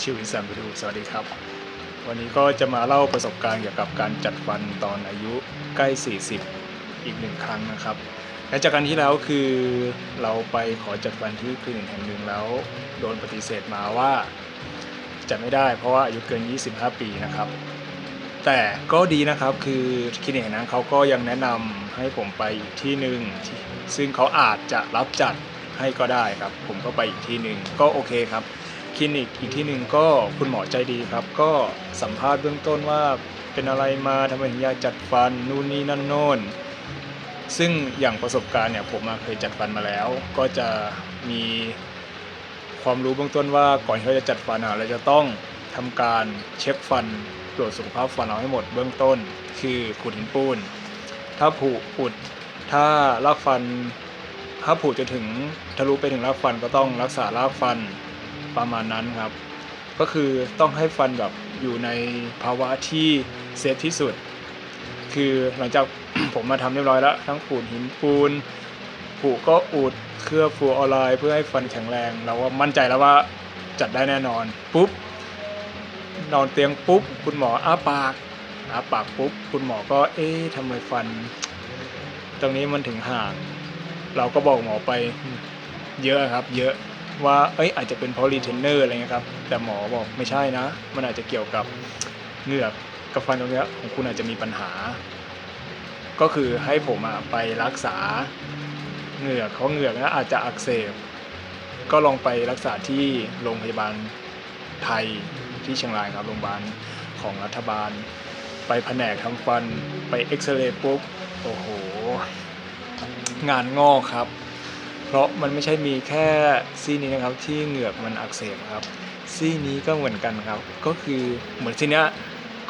ชิวอินสันไปดูสวัสดีครับ วันนี้ก็จะมาเล่าประสบการณ์เกี่ยวกับการจัดฟันตอนอายุใกล้ 40 อีกหนึ่งครั้งนะครับและจากการที่แล้วคือเราไปขอจัดฟันที่คลินิกแห่งหนึ่งแล้ว โดนปฏิเสธมาว่าจัดไม่ได้เพราะว่าอายุเกิน 25 ปีนะครับ แต่ก็ดีนะครับคือคลินิกแห่งนั้นเขาก็ยังแนะนำให้ผมไปอีกที่หนึ่งซึ่งเขาอาจจะรับจัดให้ก็ได้ครับ ผมก็ไปอีกที่หนึ่งก็โอเคครับ คลินิกอีกที่หนึ่งก็คุณหมอใจดีครับ ก็สัมภาษณ์เบื้องต้นว่าเป็นอะไรมาทำไมถึงอยากจัดฟันนู่นนี่นั่นโน่นซึ่งอย่างประสบการณ์เนี่ยผมมาเคยจัดฟันมาแล้ว ก็จะมีความรู้เบื้องต้นว่าก่อนที่เราจะจัดฟันเราจะต้องทำการเช็คฟันตรวจสุขภาพฟันเราให้หมดเบื้องต้น คือขูดหินปูน ถ้าผุอุดถ้ารากฟัน ถ้าผุจะถึงทะลุไปถึงรากฟันก็ต้องรักษารากฟัน ประมาณนั้นครับ ก็คือต้องให้ฟันแบบอยู่ในภาวะที่เซฟที่สุด คือหลังจากผมมาทำเรียบร้อยแล้ว ทั้งขูดหินปูนผูกก็อุดเคลือบฟูออนไลน์เพื่อให้ฟันแข็งแรง เราก็มั่นใจแล้วว่าจัดได้แน่นอนปุ๊บนอนเตียงปุ๊บคุณหมออ้าปากอ้าปากปุ๊บคุณหมอก็เอ๊ะทำไมฟัน ตรงนี้มันถึงห่าง เราก็บอกหมอไปเยอะครับ เยอะ ว่าเอ้ยอาจจะเป็นเพราะรีเทนเนอร์อะไรเงี้ยครับแต่หมอบอกไม่ใช่นะ มันอาจจะเกี่ยวกับเหงือกกับฟันตรงเนี้ยของคุณอาจจะมีปัญหา ก็คือให้ผมอะไปรักษาเหงือกเขาเหงือกนะอาจจะอักเสบก็ลองไปรักษาที่โรงพยาบาลไทยที่เชียงรายครับโรงพยาบาลของรัฐบาล ไปแผนกทำฟันไปเอ็กซเรย์ปุ๊บโอ้โห งานงอกครับ เพราะมันไม่ใช่มีแค่ซี่นี้นะครับที่เหงือกมันอักเสบครับ ซี่นี้ก็เหมือนกันครับ ก็คือเหมือนซี่เนี้ย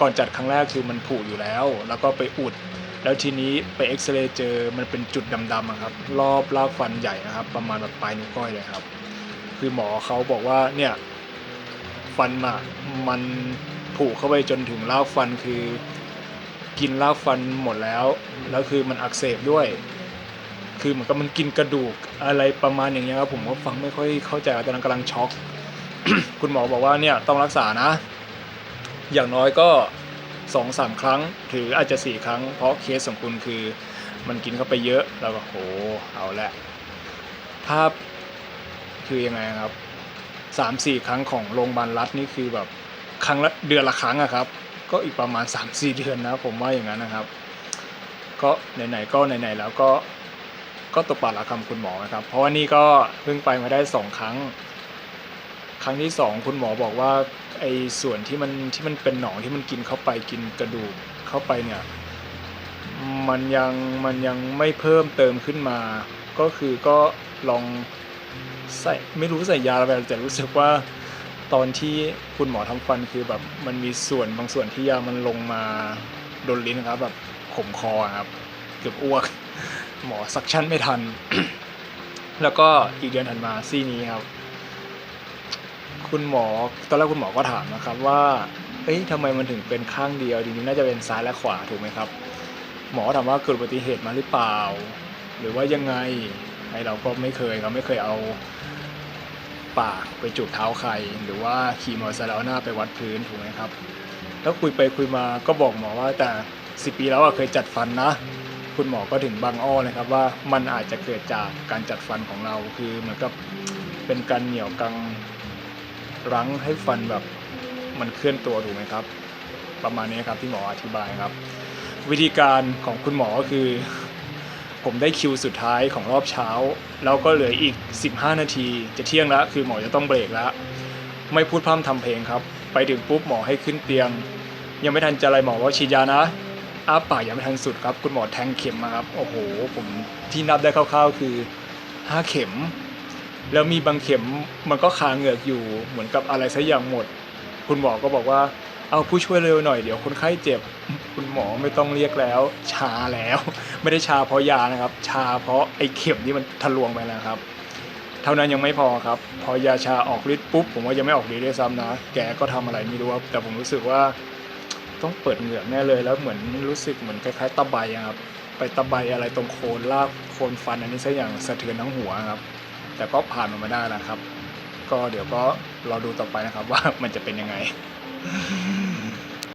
ก่อนจัดครั้งแรกคือมันผุอยู่แล้ว แล้วก็ไปอุด แล้วทีนี้ไปเอ็กซเรย์เจอมันเป็นจุดดำๆอะครับ รอบรากฟันใหญ่นะครับ ประมาณแบบปลายนิ้วก้อยเลยครับ คือหมอเขาบอกว่าเนี่ยฟันอะมันผุเข้าไปจนถึงรากฟันคือ กินรากฟันหมดแล้ว แล้วคือมันอักเสบด้วย คือเหมือนกับมันกินกระดูกอะไรประมาณอย่างเงี้ยครับผมก็ฟังไม่ค่อยเข้าใจตอนนั้นกำลังช็อก คุณหมอบอกว่าเนี่ยต้องรักษานะ อย่างน้อยก็สองสามครั้งถืออาจจะสี่ครั้ง เพราะเคสของคุณคือมันกินเข้าไปเยอะแล้วก็โหเอาละถ้าคือยังไงครับสามสี่ครั้งของโรงพยาบาลรัฐนี่คือแบบครั้งละเดือนละครั้งอะครับ ก็อีกประมาณสามสี่เดือนนะผมว่าอย่างนั้นนะครับ ก็ไหนๆก็ไหนๆแล้วก็ ก็ตกปากละคำคุณหมอนะครับ เพราะว่านี่ก็เพิ่งไปมาได้สองครั้ง ครั้งที่สองคุณหมอบอกว่าไอ้ส่วนที่มันที่มันเป็นหนองที่มันกินเข้าไปกินกระดูกเข้าไปเนี่ยมันยังมันยังไม่เพิ่มเติมขึ้นมา ก็คือก็ลองใส่ไม่รู้ใส่ยาอะไรแต่รู้สึกว่าตอนที่คุณหมอทำฟันคือแบบมันมีส่วนบางส่วนที่ยามันลงมาโดนลิ้นครับแบบขมคอครับ เกือบอ้วก หมอซักชั่นไม่ทัน แล้วก็อีกเดือนถัดมาซี่นี้ครับ คุณหมอตอนแรกคุณหมอก็ถามนะครับว่าเอ้ยทำไมมันถึงเป็นข้างเดียวจริงๆน่าจะเป็นซ้ายและขวาถูกไหมครับ หมอถามว่าเกิดอุบัติเหตุมาหรือเปล่า หรือว่ายังไงไอเราก็ไม่เคยครับไม่เคยเอาปากไปจูบเท้าใคร หรือว่าขี่มอเตอร์ไซค์แล้วหน้าไปวัดพื้นถูกไหมครับ แล้วคุยไปคุยมาก็บอกหมอว่าแต่สิปีแล้วอะเคยจัดฟันนะ คุณหมอก็ถึงบางอ้อเลยครับว่ามันอาจจะเกิดจากการจัดฟันของเราคือเหมือนกับเป็นการเหนี่ยวกังรั้งให้ฟันแบบมันเคลื่อนตัวถูกไหมครับ ประมาณนี้ครับที่หมออธิบายครับ วิธีการของคุณหมอก็คือ ผมได้คิวสุดท้ายของรอบเช้า แล้วก็เหลืออีก 15 นาที จะเที่ยงแล้วคือหมอจะต้องเบรกแล้ว ไม่พูดพร่ำทำเพลงครับ ไปถึงปุ๊บหมอให้ขึ้นเตียง ยังไม่ทันจะอะไรหมอว่าฉีดยานะ อ้าปากยังไม่ทันสุดครับ คุณหมอแทงเข็มมาครับ โอ้โห ผมที่นับได้คร่าวๆคือ5เข็ม แล้วมีบางเข็มมันก็คาเหงือกอยู่เหมือนกับอะไรสักอย่างหมด คุณหมอก็บอกว่าเอาผู้ช่วยเร็วหน่อยเดี๋ยวคนไข้เจ็บ คุณหมอไม่ต้องเรียกแล้ว ชาแล้ว ไม่ได้ชาเพราะยานะครับ ชาเพราะไอ้เข็มที่มันทะลวงไปแล้วครับ เท่านั้นยังไม่พอครับ พอยาชาออกฤทธิ์ปุ๊บผมว่ายังไม่ออกฤทธิ์ด้วยซ้ำนะ แกก็ทำอะไรไม่รู้ครับแต่ผมรู้สึกว่า ต้องเปิดเหงือกแน่เลยแล้วเหมือนรู้สึกเหมือนคล้ายๆตะไบครับไปตะไบอะไรตรงโคนลากโคนฟันอันนี้ซะอย่างสะเทือนทั้งหัวครับ แต่ก็ผ่านมันมาได้นะครับ ก็เดี๋ยวก็รอดูต่อไปนะครับว่ามันจะเป็นยังไง